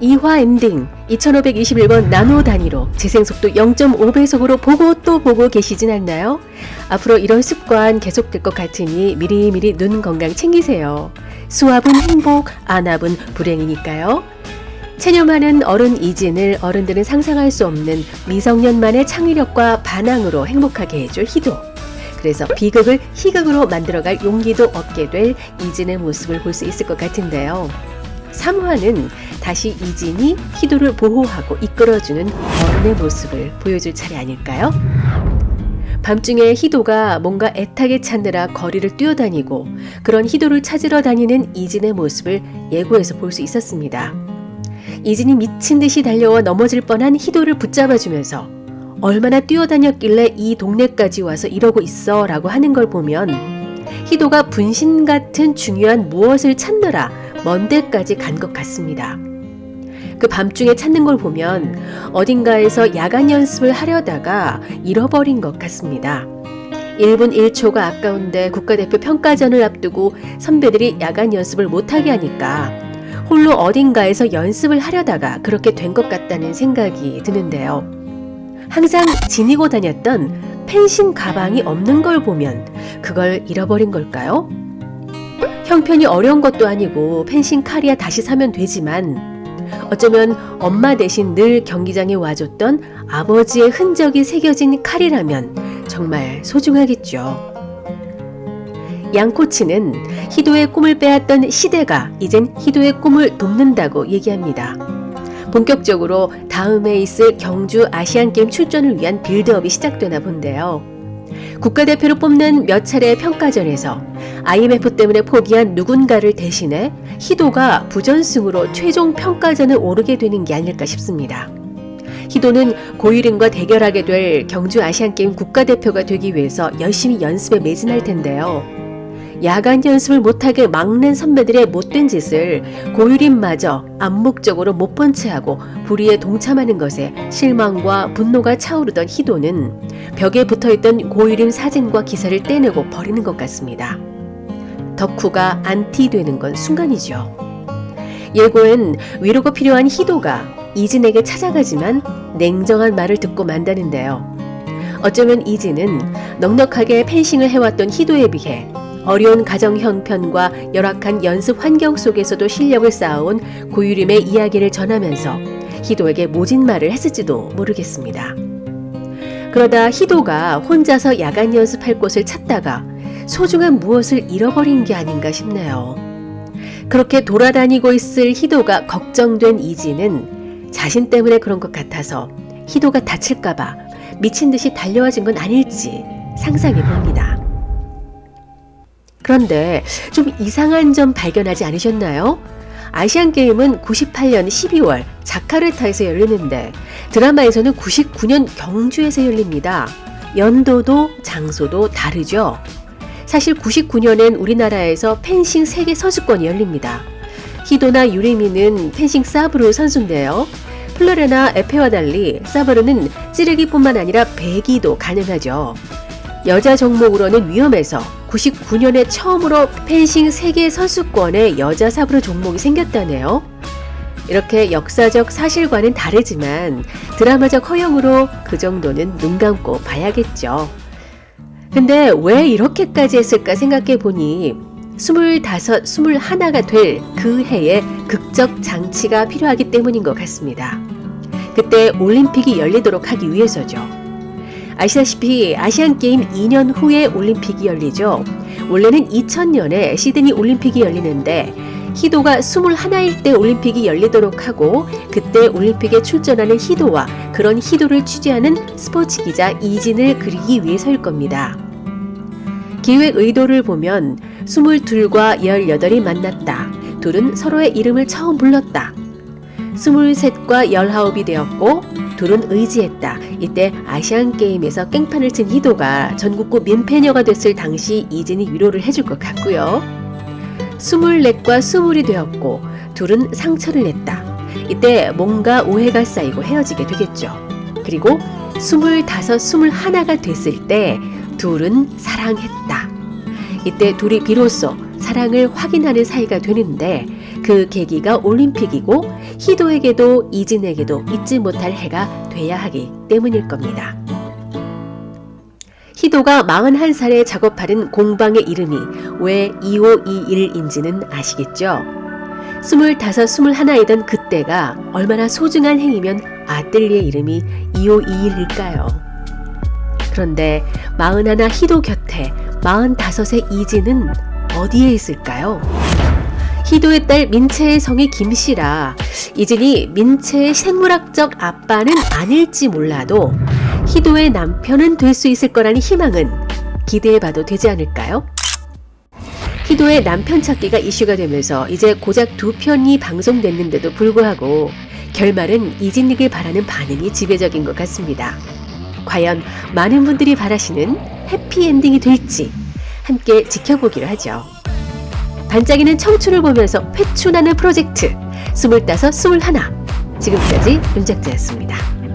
2화 엔딩 2521번 나노 단위로 재생 속도 0.5배속으로 보고 또 보고 계시진 않나요? 앞으로 이런 습관 계속될 것 같으니 미리미리 눈 건강 챙기세요. 수압은 행복, 안압은 불행이니까요. 체념하는 어른 이진을 어른들은 상상할 수 없는 미성년만의 창의력과 반항으로 행복하게 해줄 희도. 그래서 비극을 희극으로 만들어갈 용기도 얻게 될 이진의 모습을 볼 수 있을 것 같은데요. 3화는 다시 이진이 희도를 보호하고 이끌어주는 어른의 모습을 보여줄 차례 아닐까요? 밤중에 희도가 뭔가 애타게 찾느라 거리를 뛰어다니고 그런 희도를 찾으러 다니는 이진의 모습을 예고에서 볼 수 있었습니다. 이진이 미친 듯이 달려와 넘어질 뻔한 희도를 붙잡아주면서 얼마나 뛰어다녔길래 이 동네까지 와서 이러고 있어 라고 하는 걸 보면 희도가 분신 같은 중요한 무엇을 찾느라 먼 데까지 간 것 같습니다. 그 밤중에 찾는 걸 보면 어딘가에서 야간 연습을 하려다가 잃어버린 것 같습니다. 1분 1초가 아까운데 국가대표 평가전을 앞두고 선배들이 야간 연습을 못하게 하니까 홀로 어딘가에서 연습을 하려다가 그렇게 된 것 같다는 생각이 드는데요. 항상 지니고 다녔던 펜싱 가방이 없는 걸 보면 그걸 잃어버린 걸까요? 형편이 어려운 것도 아니고 펜싱 칼이야 다시 사면 되지만 어쩌면 엄마 대신 늘 경기장에 와줬던 아버지의 흔적이 새겨진 칼이라면 정말 소중하겠죠. 양 코치는 희도의 꿈을 빼앗던 시대가 이젠 희도의 꿈을 돕는다고 얘기합니다. 본격적으로 다음에 있을 경주 아시안게임 출전을 위한 빌드업이 시작되나 본데요. 국가대표로 뽑는 몇 차례의 평가전에서 IMF 때문에 포기한 누군가를 대신해 희도가 부전승으로 최종 평가전에 오르게 되는 게 아닐까 싶습니다. 희도는 고유림과 대결하게 될 경주 아시안게임 국가대표가 되기 위해서 열심히 연습에 매진할 텐데요. 야간 연습을 못하게 막는 선배들의 못된 짓을 고유림마저 암묵적으로 못 본 채 하고 불의에 동참하는 것에 실망과 분노가 차오르던 희도는 벽에 붙어있던 고유림 사진과 기사를 떼내고 버리는 것 같습니다. 덕후가 안티되는 건 순간이죠. 예고엔 위로가 필요한 희도가 이진에게 찾아가지만 냉정한 말을 듣고 만다는데요. 어쩌면 이진은 넉넉하게 펜싱을 해왔던 희도에 비해 어려운 가정 형편과 열악한 연습 환경 속에서도 실력을 쌓아온 고유림의 이야기를 전하면서 희도에게 모진 말을 했을지도 모르겠습니다. 그러다 희도가 혼자서 야간 연습할 곳을 찾다가 소중한 무엇을 잃어버린 게 아닌가 싶네요. 그렇게 돌아다니고 있을 희도가 걱정된 이지는 자신 때문에 그런 것 같아서 희도가 다칠까봐 미친 듯이 달려와준 건 아닐지 상상해 봅니다. 그런데 좀 이상한 점 발견하지 않으셨나요? 아시안 게임은 98년 12월 자카르타에서 열리는데 드라마에서는 99년 경주에서 열립니다. 연도도 장소도 다르죠. 사실 99년엔 우리나라에서 펜싱 세계 선수권이 열립니다. 히도나 유리미는 펜싱 사브르 선수인데요. 플로레나 에페와 달리 사브르는 찌르기뿐만 아니라 배기도 가능하죠. 여자 종목으로는 위험해서 99년에 처음으로 펜싱 세계 선수권의 여자 사브르 종목이 생겼다네요. 이렇게 역사적 사실과는 다르지만 드라마적 허용으로 그 정도는 눈 감고 봐야겠죠. 근데 왜 이렇게까지 했을까 생각해 보니 스물다섯, 스물하나가 될 그 해에 극적 장치가 필요하기 때문인 것 같습니다. 그때 올림픽이 열리도록 하기 위해서죠. 아시다시피 아시안게임 2년 후에 올림픽이 열리죠. 원래는 2000년에 시드니 올림픽이 열리는데 희도가 21일 때 올림픽이 열리도록 하고 그때 올림픽에 출전하는 희도와 그런 희도를 취재하는 스포츠 기자 이진을 그리기 위해서일 겁니다. 기획 의도를 보면 22과 18이 만났다. 둘은 서로의 이름을 처음 불렀다. 23과 19이 되었고 둘은 의지했다. 이때 아시안 게임에서 깽판을 친 희도가 전국구 민폐녀가 됐을 당시 이진이 위로를 해줄 것 같고요. 24과 20이 되었고 둘은 상처를 냈다. 이때 뭔가 오해가 쌓이고 헤어지게 되겠죠. 그리고 25, 21가 됐을 때 둘은 사랑했다. 이때 둘이 비로소 사랑을 확인하는 사이가 되는데 그 계기가 올림픽이고 희도에게도 이진에게도 잊지 못할 해가 돼야 하기 때문일 겁니다. 희도가 41살에 작업하는 공방의 이름이 왜 2521인지는 아시겠죠? 25, 21이던 그때가 얼마나 소중한 해이면 아뜰리의 이름이 2521일까요? 그런데 41 희도 곁에 45의 이진은 어디에 있을까요? 희도의 딸 민채의 성이 김씨라 이진이 민채의 생물학적 아빠는 아닐지 몰라도 희도의 남편은 될 수 있을 거라는 희망은 기대해봐도 되지 않을까요? 희도의 남편 찾기가 이슈가 되면서 이제 고작 두 편이 방송됐는데도 불구하고 결말은 이진에게 바라는 반응이 지배적인 것 같습니다. 과연 많은 분들이 바라시는 해피엔딩이 될지 함께 지켜보기로 하죠. 반짝이는 청춘을 보면서 회춘하는 프로젝트 스물다섯 스물하나 지금까지 윤작자였습니다.